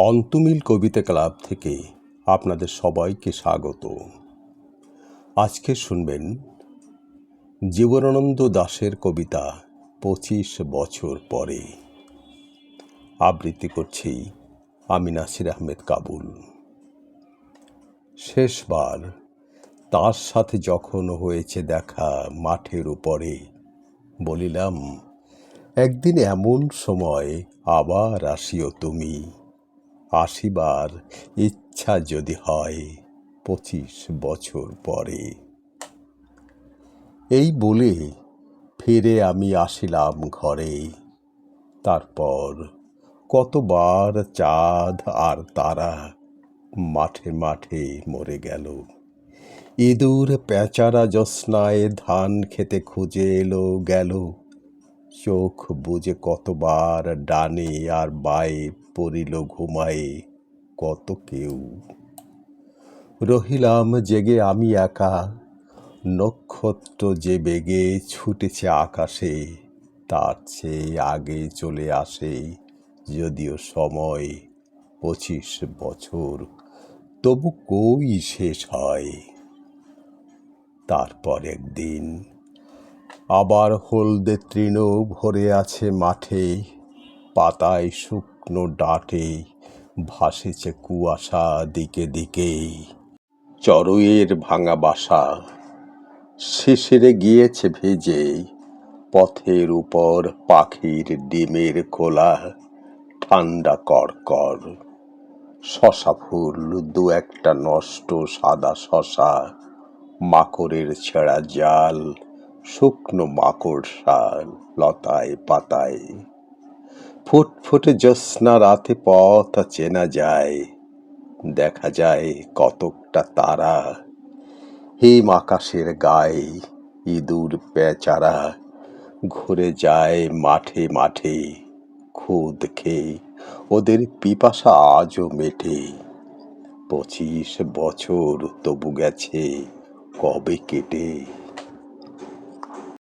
অন্তমিল কবিতা club থেকে আপনাদের সবাইকে স্বাগত। আজকে শুনবেন জীবনানন্দ দাশের কবিতা পঁচিশ বছর পরে। আবৃত্তি করছি আমি নাসির আহমেদ কাবুল। শেষবার তার সাথে যখন হয়েছে দেখা মাঠের উপরে, বলিলাম, একদিন এমন সময় আবার আসিও তুমি। আসিবার ইচ্ছা যদি হয় পঁচিশ বছর পরে। এই বলে ফিরে আমি আসিলাম ঘরে। তারপর কতবার চাঁদ আর তারা মাঠে মাঠে মরে গেল। ইঁদুর পেঁচারা জ্যোৎস্নায় ধান খেতে খুঁজে এলো, গেল। চোখ বুঝে কতবার ডানে আর বায়ে পড়িল ঘুমায়ে, কত কেউ। রহিলাম জেগে আমি একা, নক্ষত্র যে বেগে ছুটেছে আকাশে, তার চেয়ে আগে চলে আসে যদিও সময় পঁচিশ বছর, তবু কই শেষ হয়? তারপর একদিন আবার হলদে তৃণ ভরে আছে মাঠে, পাতায় শুকনো ডাটে ভাসেছে কুয়াশা দিকে দিকে। চড়ুইয়ের ভাঙা বাসা শিশিরে গিয়েছে ভেজে, পথের উপর পাখির ডিমের খোলা, ঠান্ডা কড়কড়। শশা ফুল দু একটা নষ্ট সাদা শশা, মাকড়ের ছেঁড়া জাল শুকনো মাকড়সা লতায় পাতায়। ফুটফুটে জ্যোৎস্না রাতে পথ চেনা যায়। দেখা যায় কতকটা তারা। হিম আকাশের গায়ে ইঁদুর পেঁচারা ঘুরে যায় মাঠে মাঠে। খুদ খেয়ে ওদের পিপাসা আজও মেটে। পঁচিশ বছর তবু গেছে কবে কেটে।